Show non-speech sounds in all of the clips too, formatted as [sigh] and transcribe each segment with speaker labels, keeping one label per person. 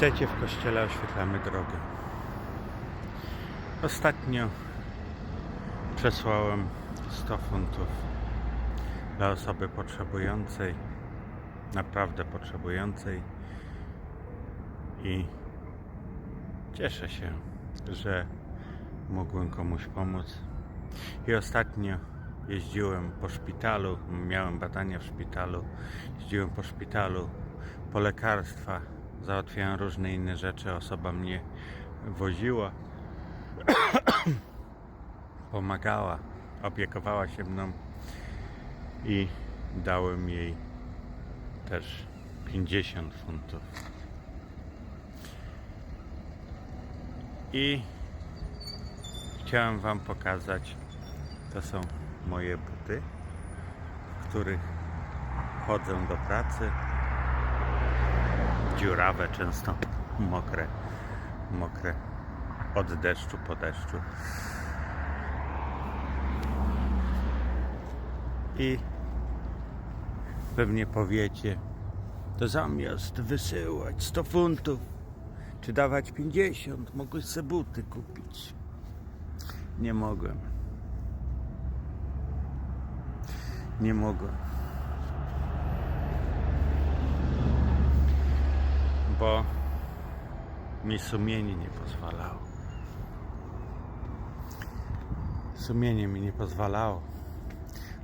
Speaker 1: Witajcie w kościele Oświetlamy Drogę. Ostatnio przesłałem 100 funtów dla osoby potrzebującej, naprawdę potrzebującej i cieszę się, że mogłem komuś pomóc. I ostatnio jeździłem po szpitalu, miałem badania w szpitalu, jeździłem po szpitalu, po lekarstwa, załatwiałem różne inne rzeczy, osoba mnie woziła, [coughs] pomagała, opiekowała się mną i dałem jej też 50 funtów. I chciałem Wam pokazać, to są moje buty, w których chodzę do pracy. Dziurawe, często mokre, mokre od deszczu po deszczu. I pewnie powiecie, to zamiast wysyłać 100 funtów, czy dawać 50, mogłeś sobie buty kupić. Nie mogłem. Nie mogłem. Bo mi sumienie nie pozwalało. Sumienie mi nie pozwalało.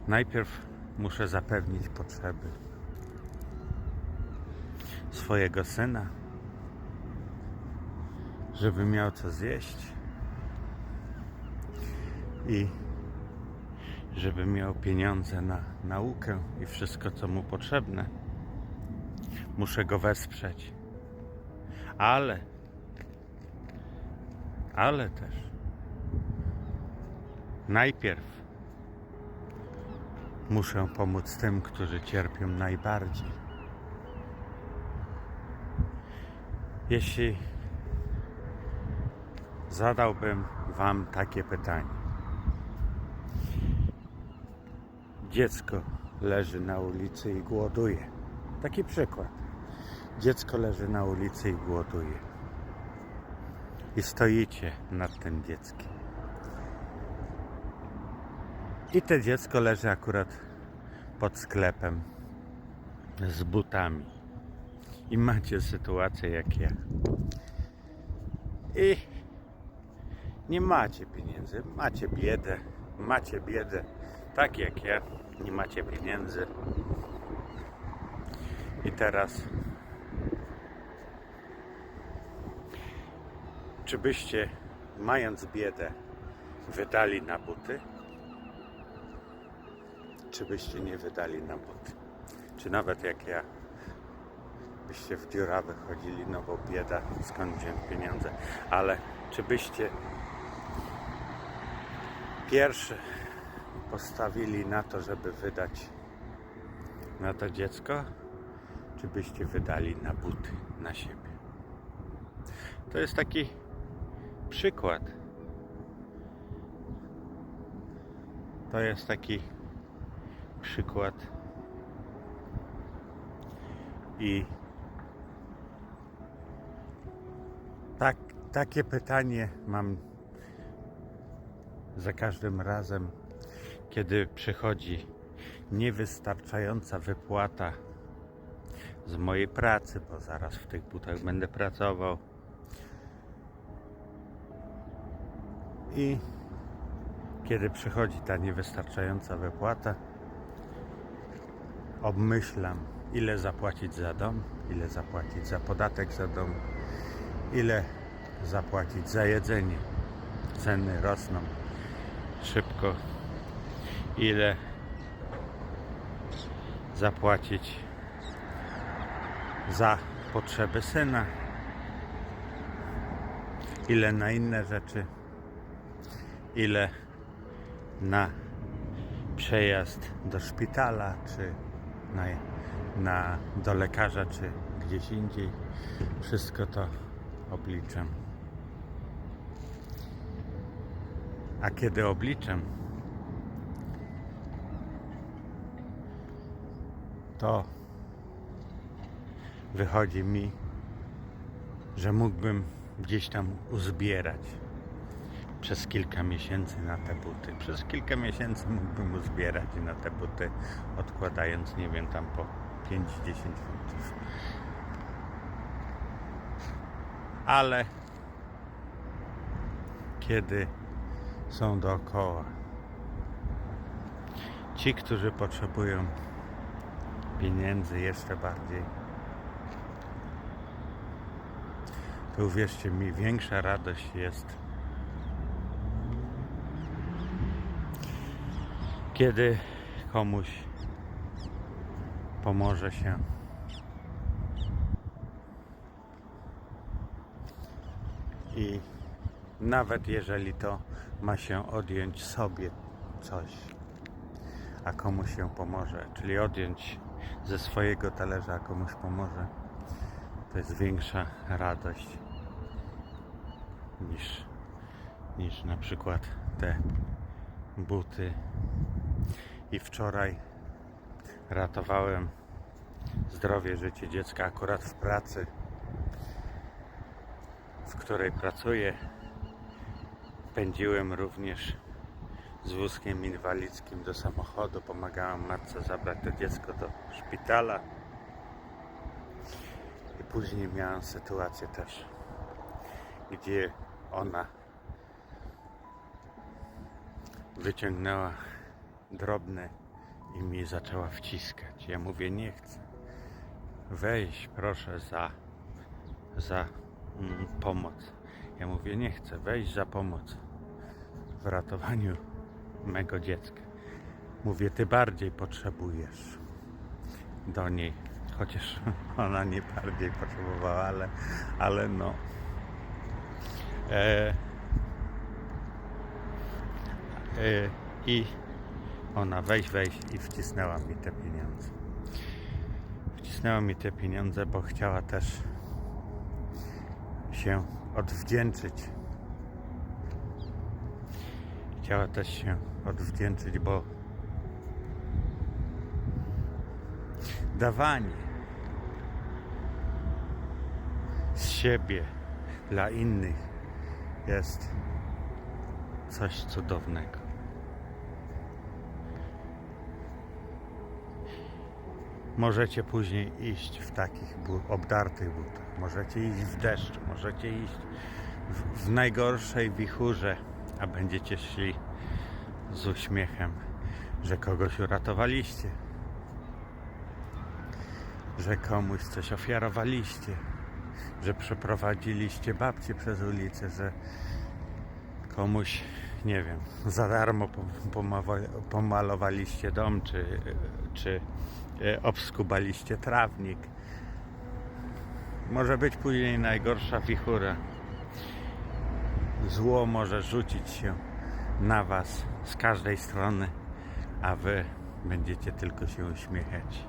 Speaker 1: Najpierw muszę zapewnić potrzeby swojego syna, żeby miał co zjeść i żeby miał pieniądze na naukę i wszystko, co mu potrzebne. Muszę go wesprzeć. Ale, ale też najpierw muszę pomóc tym, którzy cierpią najbardziej. Jeśli zadałbym Wam takie pytanie. Dziecko leży na ulicy i głoduje. Taki przykład. Dziecko leży na ulicy i głoduje. I stoicie nad tym dzieckiem. I to dziecko leży akurat pod sklepem z butami. I macie sytuację jak ja. I nie macie pieniędzy, macie biedę, macie biedę, tak jak ja, nie macie pieniędzy. I teraz, czy byście, mając biedę, wydali na buty? Czy byście nie wydali na buty? Czy nawet jak ja, byście w dziurawe chodzili, no bo bieda, skąd wziąć pieniądze? Ale czy byście pierwszy postawili na to, żeby wydać na to dziecko, czy byście wydali na buty na siebie? To jest taki przykład. To jest taki przykład i tak, takie pytanie mam za każdym razem, kiedy przychodzi niewystarczająca wypłata z mojej pracy, bo zaraz w tych butach będę pracował. I kiedy przychodzi ta niewystarczająca wypłata, obmyślam, ile zapłacić za dom, ile zapłacić za podatek za dom, ile zapłacić za jedzenie. Ceny rosną szybko. Ile zapłacić za potrzeby syna, ile na inne rzeczy, ile na przejazd do szpitala, czy na, na, do lekarza, czy gdzieś indziej. Wszystko to obliczam. A kiedy obliczam, to wychodzi mi że mógłbym gdzieś tam uzbierać przez kilka miesięcy na te buty. Przez kilka miesięcy mógłbym uzbierać na te buty, odkładając, nie wiem, tam po 5-10 funtów. Ale kiedy są dookoła ci, którzy potrzebują pieniędzy jeszcze bardziej, to uwierzcie mi, większa radość jest, kiedy komuś pomoże się. I nawet jeżeli to ma się odjąć sobie coś, a komuś się pomoże, czyli odjąć ze swojego talerza, a komuś pomoże, to jest większa radość niż, niż na przykład te buty. I wczoraj ratowałem zdrowie, życie dziecka akurat w pracy, w której pracuję. Pędziłem również z wózkiem inwalidzkim do samochodu. Pomagałem matce zabrać to dziecko do szpitala. I później miałem sytuację też, gdzie ona wyciągnęła drobne i mi zaczęła wciskać. Ja mówię, nie chcę. Weź proszę za, za mm, pomoc. Ja mówię, nie chcę. Weź za pomoc w ratowaniu mego dziecka. Mówię, ty bardziej potrzebujesz do niej. Chociaż [laughs] ona nie bardziej potrzebowała, ale, ale no. E, e, I ona weź, weź i wcisnęła mi te pieniądze. Wcisnęła mi te pieniądze, bo chciała też się odwdzięczyć. Chciała też się odwdzięczyć, bo dawanie z siebie dla innych jest coś cudownego. Możecie później iść w takich obdartych butach, możecie iść w deszczu, możecie iść w, w najgorszej wichurze, a będziecie szli z uśmiechem, że kogoś uratowaliście, że komuś coś ofiarowaliście, że przeprowadziliście babcię przez ulicę, że komuś, nie wiem, za darmo pomalowaliście dom, czy, czy obskubaliście trawnik. Może być później najgorsza wichura. Zło może rzucić się na Was z każdej strony, a Wy będziecie tylko się uśmiechać,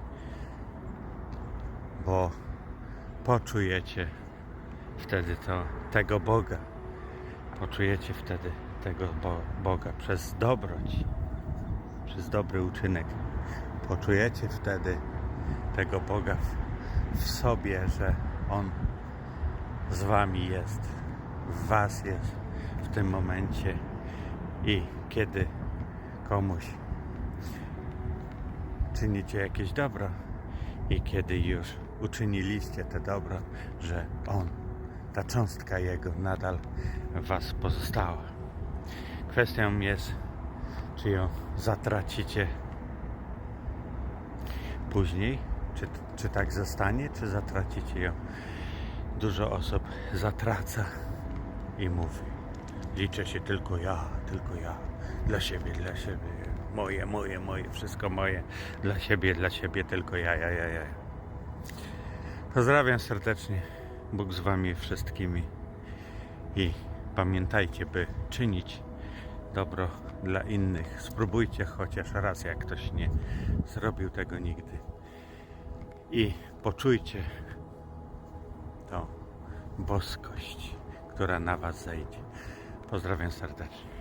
Speaker 1: bo poczujecie wtedy to, tego Boga. Poczujecie wtedy tego Bo- Boga przez dobroć, przez dobry uczynek. Poczujecie wtedy tego Boga w, w sobie, że On z Wami jest, w Was jest w tym momencie i kiedy komuś czynicie jakieś dobro i kiedy już uczyniliście te dobro, że On, ta cząstka Jego nadal w Was pozostała. Kwestią jest, czy ją zatracicie później, czy, czy tak zostanie, czy zatracicie ją. Dużo osób zatraca i mówi, liczę się tylko ja, tylko ja, dla siebie, dla siebie, moje, moje, moje, wszystko moje, dla siebie, dla siebie, tylko ja, ja, ja, ja. Pozdrawiam serdecznie, Bóg z Wami wszystkimi. I pamiętajcie, by czynić dobro dla innych. Spróbujcie chociaż raz, jak ktoś nie zrobił tego nigdy. I poczujcie tą boskość, która na Was zejdzie. Pozdrawiam serdecznie.